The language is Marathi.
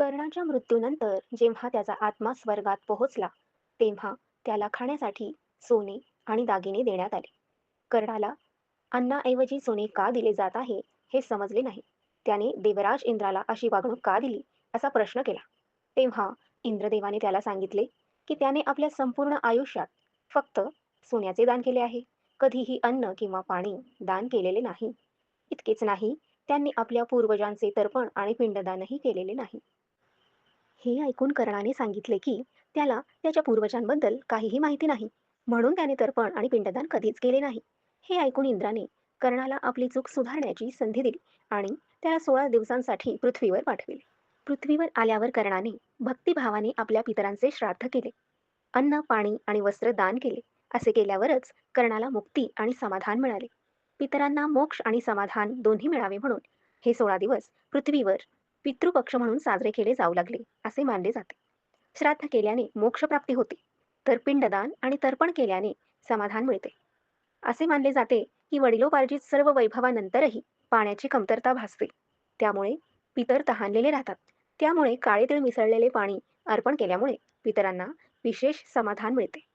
कर्णाच्या मृत्यूनंतर जेव्हा त्याचा आत्मा स्वर्गात पोहोचला तेव्हा त्याला खाण्यासाठी सोने आणि दागिने देण्यात आले. कर्णाला अन्नाऐवजी सोने का दिले जात आहे हे समजले नाही. त्याने देवराज इंद्राला अशी वागणूक का दिली असा प्रश्न केला. तेव्हा इंद्रदेवाने त्याला सांगितले की त्याने आपल्या संपूर्ण आयुष्यात फक्त सोन्याचे दान केले आहे. कधीही अन्न किंवा पाणी दान केलेले नाही. इतकेच नाही त्यांनी आपल्या पूर्वजांचे तर्पण आणि पिंडदानही केलेले नाही. हे ऐकून कर्णाने सांगितले की त्याला त्याच्या पूर्वजांबद्दल काहीही माहिती नाही. म्हणून त्याने तर्पण आणि पिंडदान कधीच केले नाही. हे ऐकून इंद्राने कर्णाला आपली चूक सुधारण्याची संधी दिली आणि त्याला सोळा दिवसांसाठी पृथ्वीवर पाठविले. पृथ्वीवर आल्यावर कर्णाने भक्तिभावाने आपल्या पितरांचे श्राद्ध केले. अन्न पाणी आणि वस्त्र दान केले. असे केल्यावरच कर्णाला मुक्ती आणि समाधान मिळाले. पितरांना मोक्ष आणि समाधान दोन्ही मिळावे म्हणून हे सोळा दिवस पृथ्वीवर पितृपक्ष म्हणून साजरे केले जाऊ लागले असे मानले जाते. श्राद्ध केल्याने मोक्षप्राप्ती होते. तर पिंडदान आणि तर्पण केल्याने समाधान मिळते. असे मानले जाते की वडिलोपार्जित सर्व वैभवानंतरही पाण्याची कमतरता भासते. त्यामुळे पितर तहानलेले राहतात. त्यामुळे काळेतीळ मिसळलेले पाणी अर्पण केल्यामुळे पितरांना विशेष समाधान मिळते.